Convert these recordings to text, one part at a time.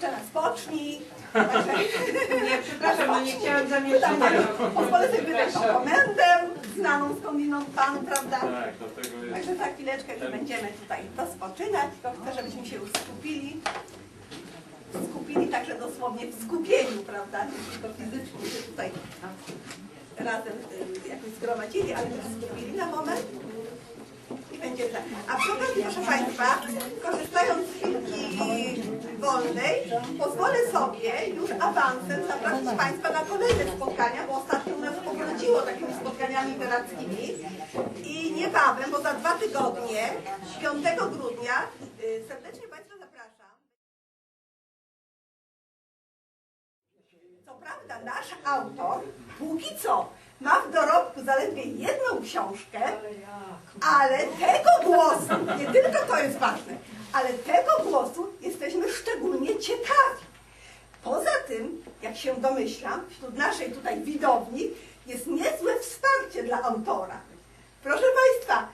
jeszcze raz pocznij. Także, Nie, przepraszam, no nie chciałam zamieszać. pozwolę sobie wydać tą komendę, znaną skądinąd panu, prawda? Tak, do tego jest. Także za chwileczkę już będziemy tutaj rozpoczynać, tylko chcę, żebyśmy się już skupili. Skupili także dosłownie w skupieniu, prawda? Nie tylko fizycznie się tutaj razem y, jakoś zgromadzili, ale też skupili na moment. Będzie tak. A okazji, proszę Państwa, korzystając z chwilki wolnej, pozwolę sobie już awansem zaprosić Państwa na kolejne spotkania, bo ostatnio nas pogrodziło takimi spotkaniami literackimi. I niebawem, bo za dwa tygodnie, 5 grudnia, y, serdecznie Państwa zapraszam. Co prawda nasz autor póki co ma w dorobku zaledwie jedną książkę, ale tego głosu, nie tylko to jest ważne, ale tego głosu jesteśmy szczególnie ciekawi. Poza tym, jak się domyślam, wśród naszej tutaj widowni jest niezłe wsparcie dla autora. Proszę Państwa,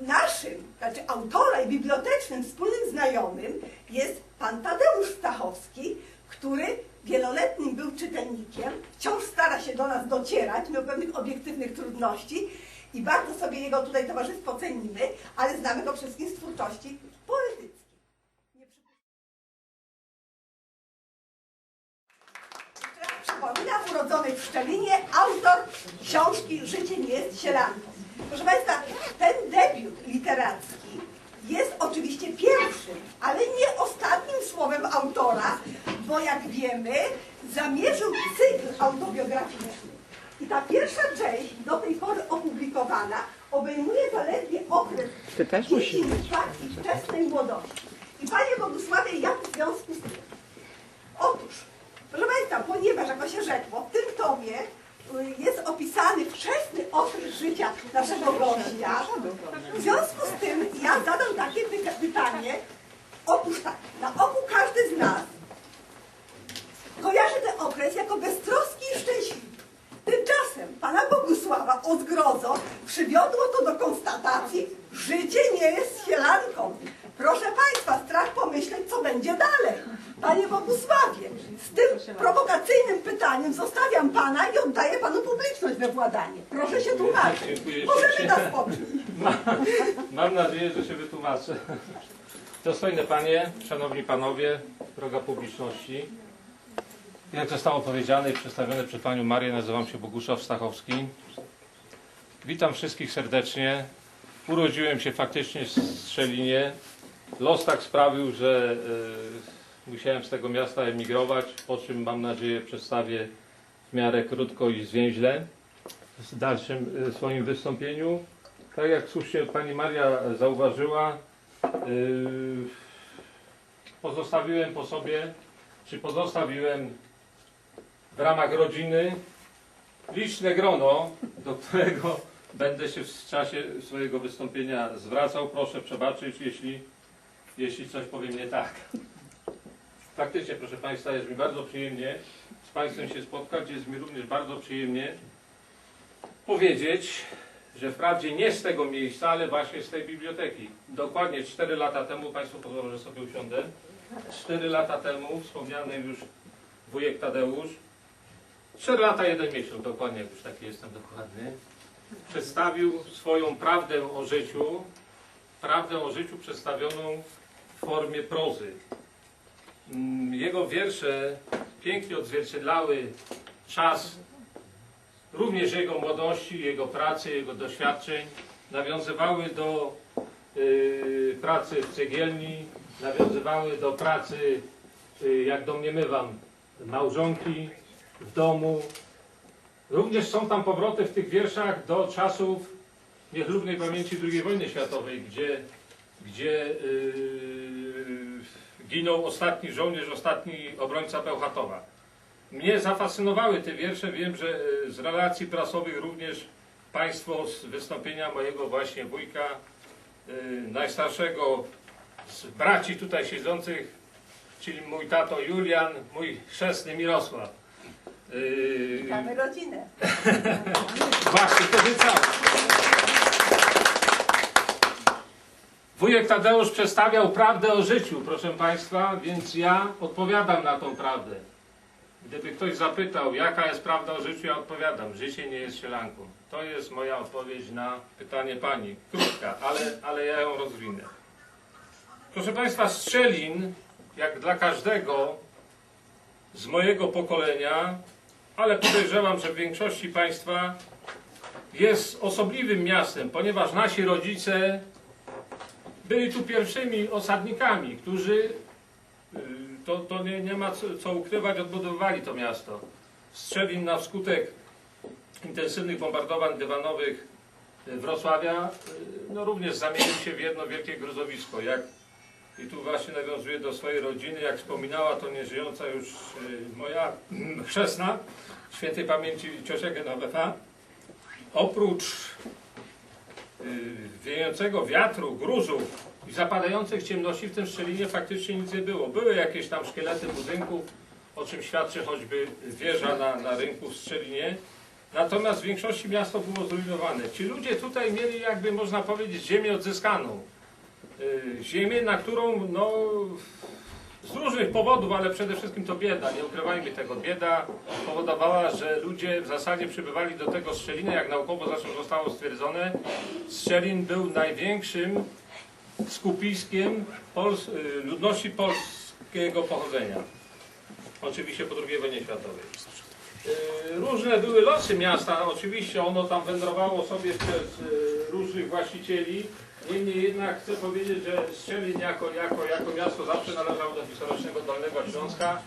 naszym, znaczy autora i bibliotecznym wspólnym znajomym jest pan Tadeusz Stachowski, który wieloletnim był czytelnikiem, wciąż stara się do nas docierać, mimo pewnych obiektywnych trudności i bardzo sobie jego tutaj towarzystwo cenimy, ale znamy go przede wszystkim z twórczości poetyckiej. Przypominam, urodzony w Szczelinie, autor książki Życie nie jest sielanką. Proszę Państwa, ten debiut literacki jest oczywiście pierwszym, ale nie ostatnim słowem autora, bo jak wiemy, zamierzył cykl autobiograficzny. I ta pierwsza część, do tej pory opublikowana, obejmuje zaledwie okres Ty też musisz dzieciństwa i wczesnej młodości. I Panie Bogusławie, jak w związku z tym? Otóż, proszę Państwa, ponieważ, jako się rzekło, w tym tomie y, jest opisany wczesny okres życia naszego gościa, w związku z tym ja zadam takie pyta- pytanie. Otóż tak, na oku każdy z nas kojarzy ten okres jako beztroski i szczęśliwy. Tymczasem pana Bogusława o zgrozo przywiodło to do konstatacji, życie nie jest sielanką. Proszę Państwa, strach pomyśleć, co będzie dalej. Panie Bogusławie, z tym prowokacyjnym pytaniem zostawiam Pana i oddaję Panu publiczność we władanie. Proszę się tłumaczyć. Możemy nas poczuć. Mam nadzieję, że się wytłumaczę. Dostojne Panie, Szanowni Panowie, droga publiczności. Jak zostało powiedziane i przedstawione przed Panią Marię, nazywam się Bogusław Stachowski. Witam wszystkich serdecznie. Urodziłem się faktycznie w Strzelinie. Los tak sprawił, że e, musiałem z tego miasta emigrować, po czym mam nadzieję przedstawię w miarę krótko i zwięźle w dalszym e, swoim wystąpieniu. Tak jak słusznie Pani Maria zauważyła, yy, pozostawiłem po sobie, czy pozostawiłem w ramach rodziny liczne grono, do którego będę się w czasie swojego wystąpienia zwracał. Proszę przebaczyć, jeśli, jeśli coś powiem nie tak. Faktycznie, proszę Państwa, jest mi bardzo przyjemnie z Państwem się spotkać. Jest mi również bardzo przyjemnie powiedzieć, że wprawdzie nie z tego miejsca, ale właśnie z tej biblioteki. Dokładnie 4 lata temu, Państwo pozwolą, że sobie usiądę, 4 lata temu, wspomniany już wujek Tadeusz, 4 lata, jeden miesiąc, dokładnie, już taki jestem dokładny, przedstawił swoją prawdę o życiu, prawdę o życiu przedstawioną w formie prozy. Mm, Jego wiersze pięknie odzwierciedlały czas również jego młodości, jego pracy, jego doświadczeń nawiązywały do y, pracy w cegielni, nawiązywały do pracy, y, jak domniemywam, małżonki w domu. Również są tam powroty w tych wierszach do czasów niechlubnej pamięci II wojny światowej, gdzie, gdzie y, ginął ostatni żołnierz, ostatni obrońca Bełchatowa. Mnie zafascynowały te wiersze. Wiem, że e, z relacji prasowych również Państwo z wystąpienia mojego właśnie wujka, e, najstarszego z braci tutaj siedzących, czyli mój tato Julian, mój chrzestny Mirosław. E, Witamy rodzinę. Właśnie, to jest Wujek Tadeusz przedstawiał prawdę o życiu, proszę Państwa, więc ja odpowiadam na tą prawdę. Gdyby ktoś zapytał, jaka jest prawda o życiu, ja odpowiadam, życie nie jest sielanką. To jest moja odpowiedź na pytanie Pani. Krótka, ale, ale ja ją rozwinę. Proszę Państwa, Strzelin, jak dla każdego z mojego pokolenia, ale podejrzewam, że w większości Państwa jest osobliwym miastem, ponieważ nasi rodzice byli tu pierwszymi osadnikami, którzy, y, to, to nie, nie ma co, co ukrywać, odbudowywali to miasto. Strzelin na skutek intensywnych bombardowań dywanowych y, Wrocławia y, no również zamienił się w jedno wielkie gruzowisko. Jak, I tu właśnie nawiązuję do swojej rodziny, jak wspominała to nieżyjąca już moja chrzestna, świętej pamięci ciocia Genovefa, oprócz wiejącego wiatru, gruzów i zapadających ciemności w tym szczelinie faktycznie nic nie było. Były jakieś tam szkielety budynków, o czym świadczy choćby wieża na, na rynku w Szczelinie. Natomiast w większości miasto było zrujnowane. Ci ludzie tutaj mieli jakby można powiedzieć ziemię odzyskaną. Y, Ziemię, na którą no, z różnych powodów, ale przede wszystkim to bieda, nie ukrywajmy tego. Bieda powodowała, że ludzie w zasadzie przybywali do tego Strzelina, jak naukowo zresztą zostało stwierdzone. Strzelin był największym skupiskiem Pols y, ludności polskiego pochodzenia. Oczywiście po II wojnie światowej. Y, Różne były losy miasta, oczywiście ono tam wędrowało sobie przez y, różnych właścicieli. Niemniej jednak chcę powiedzieć, że Strzelin jako, jako, jako miasto zawsze należało do historycznego Dolnego Śląska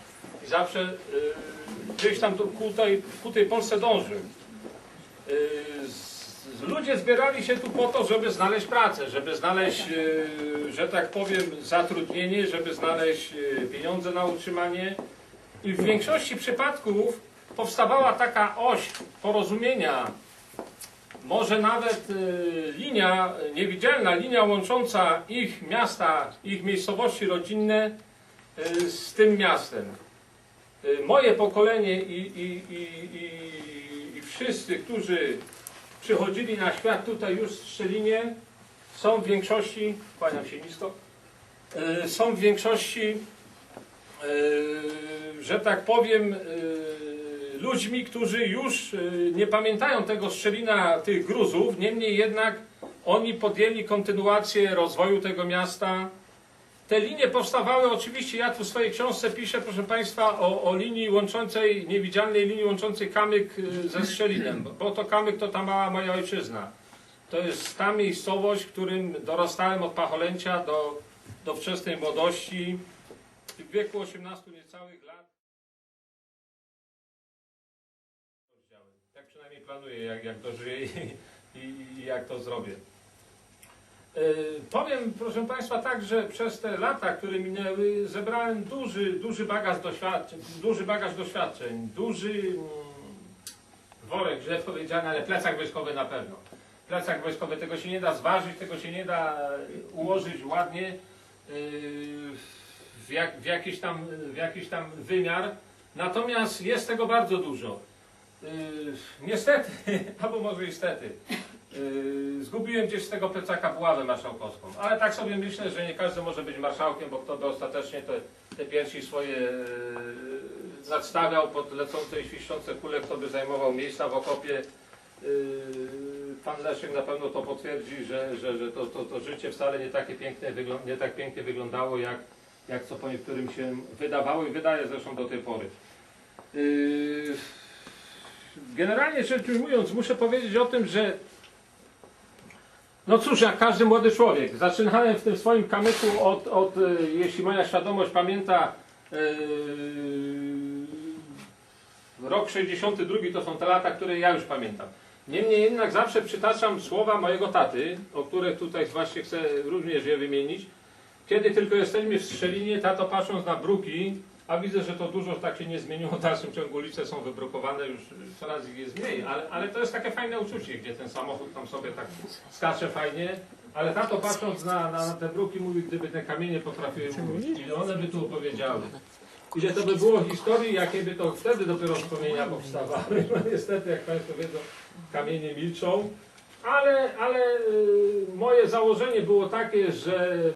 i zawsze y, gdzieś tam ku tej, ku tej Polsce dążył. Y, z- Ludzie zbierali się tu po to, żeby znaleźć pracę, żeby znaleźć, y, że tak powiem, zatrudnienie, żeby znaleźć y, pieniądze na utrzymanie. I w większości przypadków powstawała taka oś porozumienia, może nawet y, linia, y, niewidzialna linia łącząca ich miasta, ich miejscowości rodzinne y, z tym miastem. Moje pokolenie i, i, i, i, wszyscy, którzy przychodzili na świat tutaj już w Szczelinie, są w większości, kłaniam się nisko, są w większości że tak powiem, ludźmi, którzy już yy, nie pamiętają tego strzelina tych gruzów, niemniej jednak oni podjęli kontynuację rozwoju tego miasta. Te linie powstawały, oczywiście ja tu w swojej książce piszę, proszę Państwa, o, o linii łączącej, niewidzialnej linii łączącej Kamyk yy, ze Strzelinem, bo to Kamyk to ta mała moja ojczyzna. To jest ta miejscowość, w którym dorastałem od pacholęcia do, do wczesnej młodości. W wieku 18 niecałych lat. Przynajmniej planuję, jak, jak dożyję i, i, i jak to zrobię. Yy, powiem, proszę Państwa, tak, że przez te lata, które minęły, zebrałem duży, duży bagaż doświadczeń, duży bagaż doświadczeń, duży mm, worek, źle powiedziane, ale plecak wojskowy na pewno. Plecak wojskowy, tego się nie da zważyć, tego się nie da ułożyć ładnie. Yy, w, jak, w, jakiś tam, w jakiś tam wymiar. Natomiast jest tego bardzo dużo. Yy, niestety, albo może i stety, yy, zgubiłem gdzieś z tego plecaka buławę marszałkowską. Ale tak sobie myślę, że nie każdy może być marszałkiem, bo kto by ostatecznie te, te piersi swoje yy, nadstawiał pod lecące i świszczące kule, kto by zajmował miejsca w okopie. Pan Leszek na pewno to potwierdzi, że, że, że to, to, to życie wcale nie, takie piękne, nie tak pięknie wyglądało, jak, jak co po niektórym się wydawało i wydaje zresztą do tej pory. Generalnie rzecz ujmując, muszę powiedzieć o tym, że no cóż, jak każdy młody człowiek, zaczynałem w tym swoim kamyku od, od y, jeśli moja świadomość pamięta, yy, rok 62 to są te lata, które ja już pamiętam. Niemniej jednak zawsze przytaczam słowa mojego taty, o których tutaj właśnie chcę również je wymienić. Kiedy tylko jesteśmy w Strzelinie, tato patrząc na bruki, a widzę, że to dużo tak się nie zmieniło, w dalszym ciągu ulice są wybrukowane, już coraz ich jest mniej, ale, ale to jest takie fajne uczucie, gdzie ten samochód tam sobie tak skacze fajnie, ale tato patrząc na, na, na te bruki mówi, gdyby te kamienie potrafiły mówić, ile one by tu opowiedziały. Ile to by było historii, jakie by to wtedy dopiero wspomnienia powstawały. No niestety, jak Państwo wiedzą, kamienie milczą. ale, ale y, moje założenie było takie, że